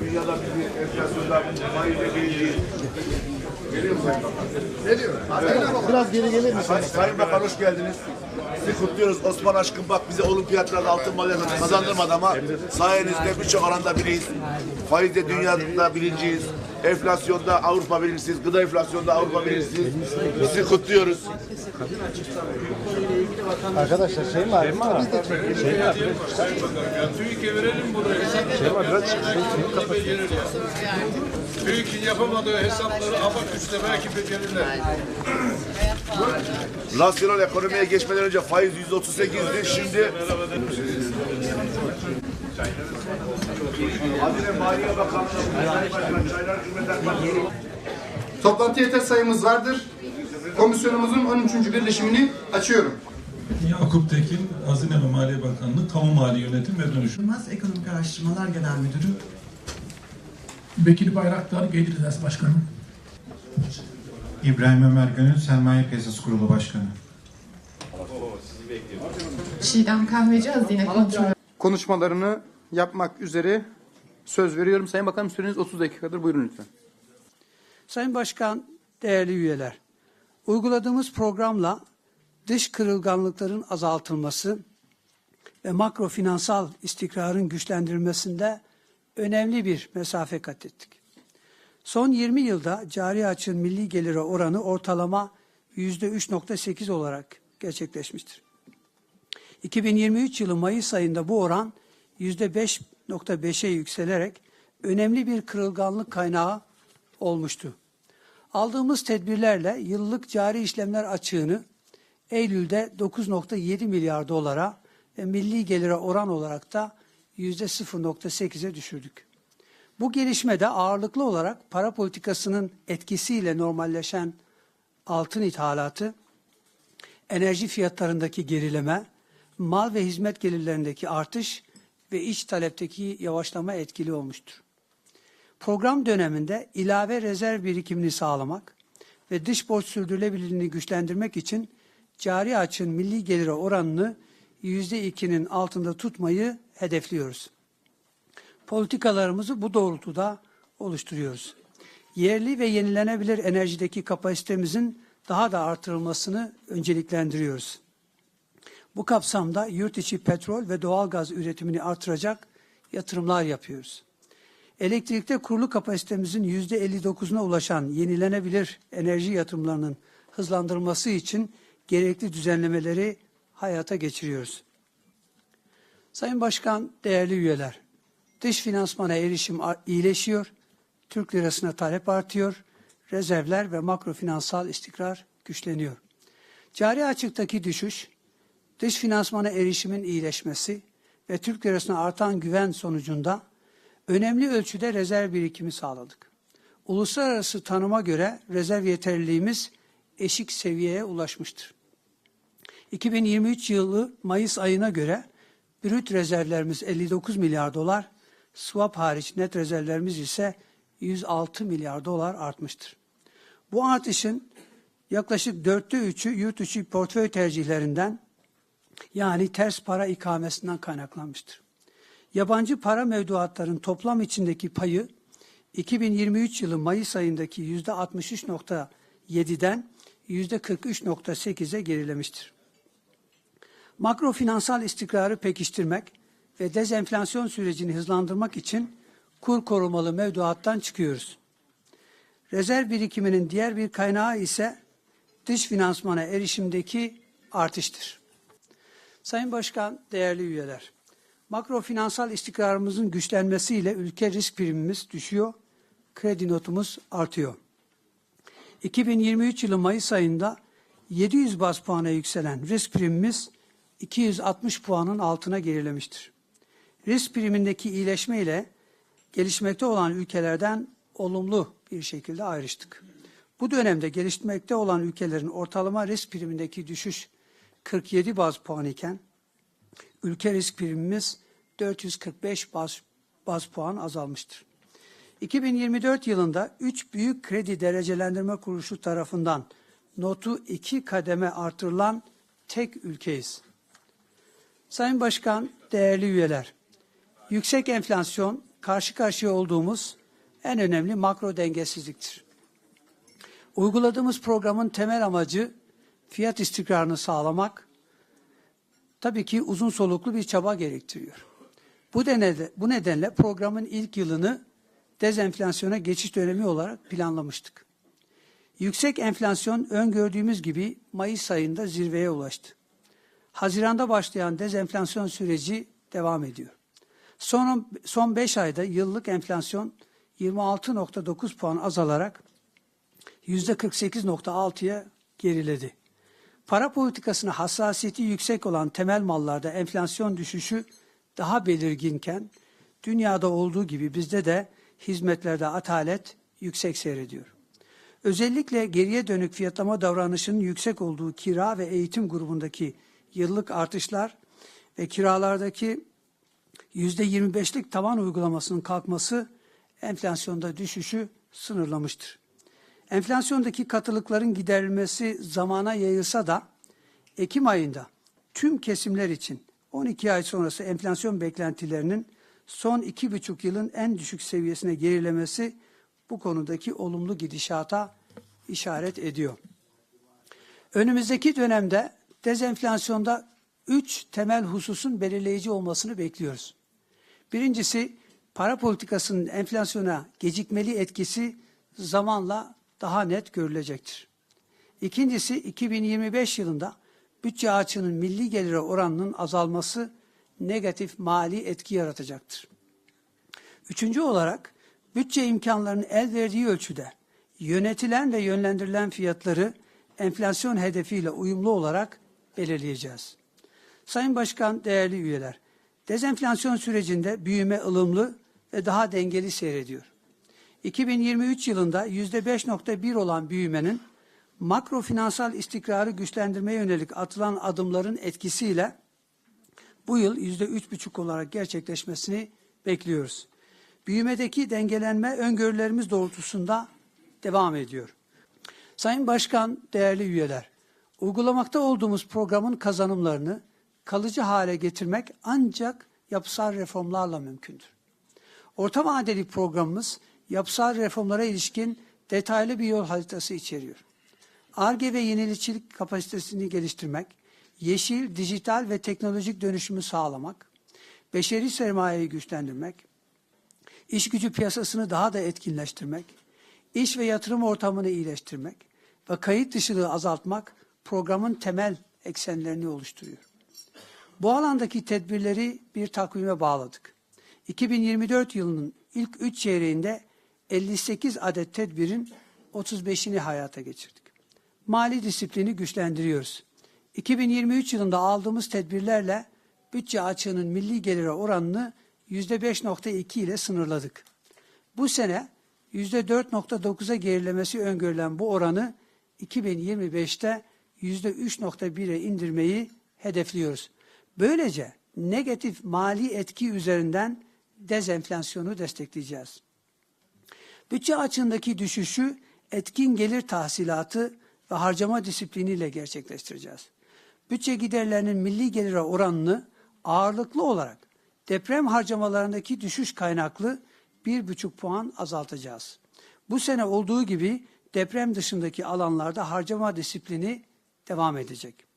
dünyada bir enflasyonda faizle birinciyiz. Geliyor mu Sayın Bakan? Biraz geri gelir misin? Say- Sayın Bakan hoş geldiniz. Sizi kutluyoruz. Osman Aşkın bak bize olimpiyatlarda altın madalya kazandırmadı ama sayenizde birçok alanda biriyiz. Faizde dünyada birinciyiz. Enflasyonda Avrupa birincisiniz. Gıda enflasyonda Avrupa birincisiniz. Sizi kutluyoruz. Arkadaşlar şey mi var? Biz de. Şey var. TÜİK'e verelim buraya. Şey var. Biraz şey, Becerir ya. TÜİK'in yapamadığı hesapları abaküsle belki becerirler. Rasyonel ekonomiye geçmeden önce faiz yüzde 38'di. Şimdi Hazine Maliye Bakanlığı, Sayın Başkan, Çaylar Cumhuriyet Başkanı. Toplantı yeter sayımız vardır. Komisyonumuzun 13. birleşimini açıyorum. Yakup Tekin, Hazine ve Maliye Bakanlığı Kamu Mali Yönetim ve Dönüşüm. Ekonomik Araştırmalar Genel Müdürü, Bekir Bayraktar Gelir İdaresi Başkanı. İbrahim Ömer Gönül Sermaye Piyasası Kurulu Başkanı. Çiğdem Kahveci Hazine Kontrolü Konuşmalarını yapmak üzere söz veriyorum. Sayın Bakanım süreniz 30 dakikadır. Buyurun lütfen. Sayın Başkan, değerli üyeler, uyguladığımız programla dış kırılganlıkların azaltılması ve makro finansal istikrarın güçlendirilmesinde önemli bir mesafe kat ettik. Son 20 yılda cari açığın milli geliri oranı ortalama %3.8 olarak gerçekleşmiştir. 2023 yılı Mayıs ayında bu oran %5.5'e yükselerek önemli bir kırılganlık kaynağı olmuştu. Aldığımız tedbirlerle yıllık cari işlemler açığını Eylül'de 9.7 milyar dolara ve milli gelire oran olarak da %0.8'e düşürdük. Bu gelişmede ağırlıklı olarak para politikasının etkisiyle normalleşen altın ithalatı, enerji fiyatlarındaki gerileme, mal ve hizmet gelirlerindeki artış ve iç talepteki yavaşlama etkili olmuştur. Program döneminde ilave rezerv birikimini sağlamak ve dış borç sürdürülebilirliğini güçlendirmek için cari açığın milli gelire oranını %2'nin altında tutmayı hedefliyoruz. Politikalarımızı bu doğrultuda oluşturuyoruz. Yerli ve yenilenebilir enerjideki kapasitemizin daha da artırılmasını önceliklendiriyoruz. Bu kapsamda yurt içi petrol ve doğalgaz üretimini artıracak yatırımlar yapıyoruz. Elektrikte kurulu kapasitemizin %59'una ulaşan yenilenebilir enerji yatırımlarının hızlandırılması için gerekli düzenlemeleri hayata geçiriyoruz. Sayın Başkan, değerli üyeler, dış finansmana erişim iyileşiyor, Türk lirasına talep artıyor, rezervler ve makrofinansal istikrar güçleniyor. Cari açıktaki düşüş, dış finansmana erişimin iyileşmesi ve Türk lirasına artan güven sonucunda önemli ölçüde rezerv birikimi sağladık. Uluslararası tanıma göre rezerv yeterliliğimiz eşik seviyeye ulaşmıştır. 2023 yılı Mayıs ayına göre brüt rezervlerimiz 59 milyar dolar, swap hariç net rezervlerimiz ise 106 milyar dolar artmıştır. Bu artışın yaklaşık dörtte üçü yurt içi portföy tercihlerinden yani ters para ikamesinden kaynaklanmıştır. Yabancı para mevduatların toplam içindeki payı 2023 yılı Mayıs ayındaki %63.7'den %43.8'e gerilemiştir. Makro finansal istikrarı pekiştirmek ve dezenflasyon sürecini hızlandırmak için kur korumalı mevduattan çıkıyoruz. Rezerv birikiminin diğer bir kaynağı ise dış finansmana erişimdeki artıştır. Sayın Başkan, değerli üyeler, makro finansal istikrarımızın güçlenmesiyle ülke risk primimiz düşüyor, kredi notumuz artıyor. 2023 yılı Mayıs ayında 700 bas puana yükselen risk primimiz 260 puanın altına gerilemiştir. Risk primindeki iyileşme ile gelişmekte olan ülkelerden olumlu bir şekilde ayrıştık. Bu dönemde gelişmekte olan ülkelerin ortalama risk primindeki düşüş 47 baz puan iken ülke risk primimiz 445 baz, baz puan azalmıştır. 2024 yılında 3 büyük kredi derecelendirme kuruluşu tarafından notu 2 kademe artırılan tek ülkeyiz. Sayın Başkan, değerli üyeler, yüksek enflasyon, karşı karşıya olduğumuz en önemli makro dengesizliktir. Uyguladığımız programın temel amacı fiyat istikrarını sağlamak, tabii ki uzun soluklu bir çaba gerektiriyor. Bu nedenle, bu nedenle programın ilk yılını dezenflasyona geçiş dönemi olarak planlamıştık. Yüksek enflasyon öngördüğümüz gibi Mayıs ayında zirveye ulaştı. Haziranda başlayan dezenflasyon süreci devam ediyor. Son, son 5 ayda yıllık enflasyon 26.9 puan azalarak %48.6'ya geriledi. Para politikasına hassasiyeti yüksek olan temel mallarda enflasyon düşüşü daha belirginken dünyada olduğu gibi bizde de hizmetlerde atalet yüksek seyrediyor. Özellikle geriye dönük fiyatlama davranışının yüksek olduğu kira ve eğitim grubundaki yıllık artışlar ve kiralardaki %25'lik tavan uygulamasının kalkması enflasyonda düşüşü sınırlamıştır. Enflasyondaki katılıkların giderilmesi zamana yayılsa da Ekim ayında tüm kesimler için 12 ay sonrası enflasyon beklentilerinin son 2,5 yılın en düşük seviyesine gerilemesi bu konudaki olumlu gidişata işaret ediyor. Önümüzdeki dönemde dezenflasyonda üç temel hususun belirleyici olmasını bekliyoruz. Birincisi para politikasının enflasyona gecikmeli etkisi zamanla daha net görülecektir. İkincisi 2025 yılında bütçe açığının milli gelire oranının azalması negatif mali etki yaratacaktır. Üçüncü olarak bütçe imkanlarının el verdiği ölçüde yönetilen ve yönlendirilen fiyatları enflasyon hedefiyle uyumlu olarak belirleyeceğiz. Sayın Başkan, değerli üyeler, dezenflasyon sürecinde büyüme ılımlı ve daha dengeli seyrediyor. 2023 yılında %5.1 olan büyümenin makro finansal istikrarı güçlendirmeye yönelik atılan adımların etkisiyle bu yıl %3.5 olarak gerçekleşmesini bekliyoruz. Büyümedeki dengelenme öngörülerimiz doğrultusunda devam ediyor. Sayın Başkan, değerli üyeler, uygulamakta olduğumuz programın kazanımlarını kalıcı hale getirmek ancak yapısal reformlarla mümkündür. Orta vadeli programımız yapısal reformlara ilişkin detaylı bir yol haritası içeriyor. ARGE ve yenilikçilik kapasitesini geliştirmek, yeşil, dijital ve teknolojik dönüşümü sağlamak, beşeri sermayeyi güçlendirmek, iş gücü piyasasını daha da etkinleştirmek, iş ve yatırım ortamını iyileştirmek ve kayıt dışılığı azaltmak programın temel eksenlerini oluşturuyor. Bu alandaki tedbirleri bir takvime bağladık. 2024 yılının ilk 3 çeyreğinde 58 adet tedbirin 35'ini hayata geçirdik. Mali disiplini güçlendiriyoruz. 2023 yılında aldığımız tedbirlerle bütçe açığının milli gelire oranını %5.2 ile sınırladık. Bu sene %4.9'a gerilemesi öngörülen bu oranı 2025'te %3.1'e indirmeyi hedefliyoruz. Böylece negatif mali etki üzerinden dezenflasyonu destekleyeceğiz. Bütçe açığındaki düşüşü etkin gelir tahsilatı ve harcama disipliniyle gerçekleştireceğiz. Bütçe giderlerinin milli gelire oranını ağırlıklı olarak deprem harcamalarındaki düşüş kaynaklı 1,5 puan azaltacağız. Bu sene olduğu gibi deprem dışındaki alanlarda harcama disiplini devam edecek.